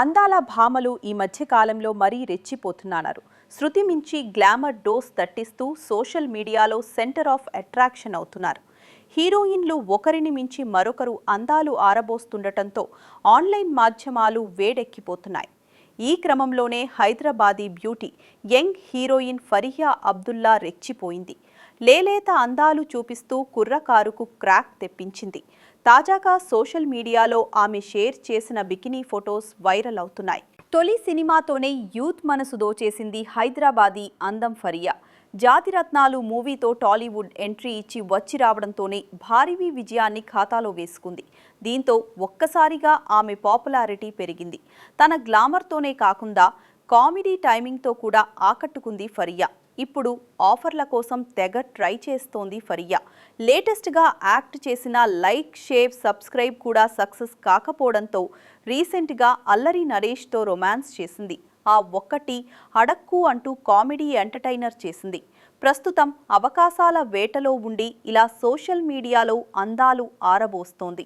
అందాల భామలు ఈ మధ్య కాలంలో మరీ రెచ్చిపోతున్నారు శృతి మించి గ్లామర్ డోస్ తట్టిస్తూ సోషల్ మీడియాలో సెంటర్ ఆఫ్ అట్రాక్షన్ అవుతున్నారు. హీరోయిన్లు ఒకరిని మించి మరొకరు అందాలు ఆరబోస్తుండటంతో ఆన్లైన్ మాధ్యమాలు వేడెక్కిపోతున్నాయి. ఈ క్రమంలోనే Hyderabadi beauty young heroine Faria Abdullah రెచ్చిపోయింది. లేలేత అందాలు చూపిస్తూ కుర్రకారుకు క్రాక్ తెప్పించింది. తాజాగా సోషల్ మీడియాలో ఆమె షేర్ చేసిన బికినీ ఫొటోస్ వైరల్ అవుతున్నాయి. తొలి సినిమాతోనే యూత్ మనసు దోచేసింది హైదరాబాదీ అందం ఫరియా జాతిరత్నాలు మూవీతో టాలీవుడ్ ఎంట్రీ ఇచ్చి వచ్చి రావడంతోనే భారీ విజయాన్ని ఖాతాలో వేసుకుంది. దీంతో ఒక్కసారిగా ఆమె పాపులారిటీ పెరిగింది. తన గ్లామర్తోనే కాకుండా కామెడీ టైమింగ్తో కూడా ఆకట్టుకుంది ఫరియా. ఇప్పుడు ఆఫర్ల కోసం తెగ ట్రై చేస్తోంది ఫరియా. లేటెస్ట్గా యాక్ట్ చేసిన లైక్ షేర్ సబ్స్క్రైబ్ కూడా సక్సెస్ కాకపోవడంతో రీసెంట్గా అల్లరి నరేష్తో రొమాన్స్ చేసింది. ఆ ఒక్కటి అడక్కు అంటూ కామెడీ ఎంటర్టైనర్ చేసింది. ప్రస్తుతం అవకాశాల వేటలో ఉండి ఇలా సోషల్ మీడియాలో అందాలు ఆరబోస్తోంది.